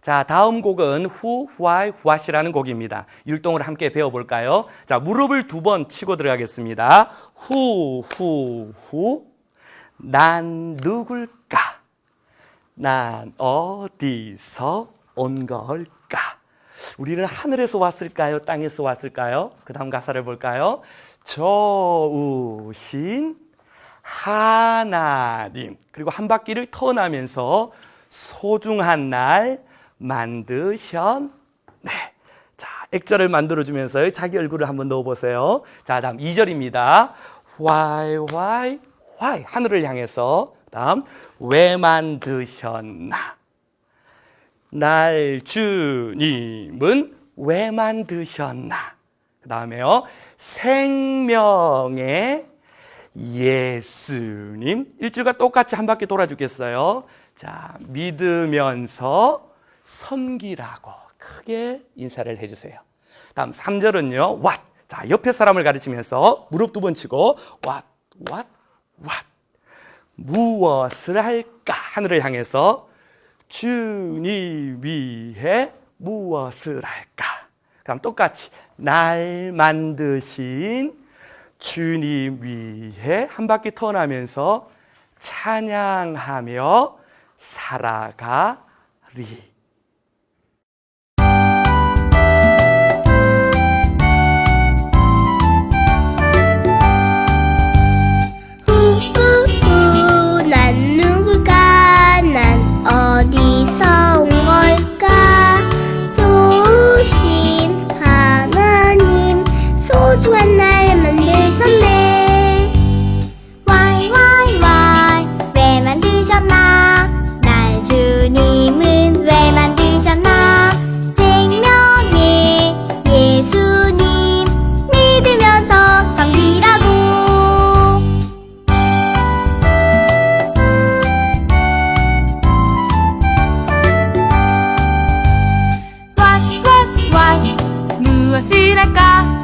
자, 다음 곡은 Who, Why, What이라는 곡입니다. 율동을 함께 배워볼까요? 자, 무릎을 두 번 치고 들어가겠습니다. Who, Who, Who. 난 누굴까? 난 어디서 온 걸까? 우리는 하늘에서 왔을까요? 땅에서 왔을까요? 그 다음 가사를 볼까요? 좋으신 하나님. 그리고 한 바퀴를 턴하면서 소중한 날 만드셨네. 자, 액자를 만들어주면서 자기 얼굴을 한번 넣어보세요. 자, 다음 2절입니다. Why, why, why. 하늘을 향해서. 다음, 왜 만드셨나? 날 주님은 왜 만드셨나? 그 다음에요. 생명의 예수님. 일주가 똑같이 한 바퀴 돌아주겠어요. 자, 믿으면서 섬기라고 크게 인사를 해주세요. 다음 3절은요. what. 자, 옆에 사람을 가르치면서 무릎 두 번 치고 what, what, what. 무엇을 할까? 하늘을 향해서 주님 위해 무엇을 할까? 그럼 똑같이 날 만드신 주님 위해 한 바퀴 턴하면서 찬양하며 살아가리. così la carta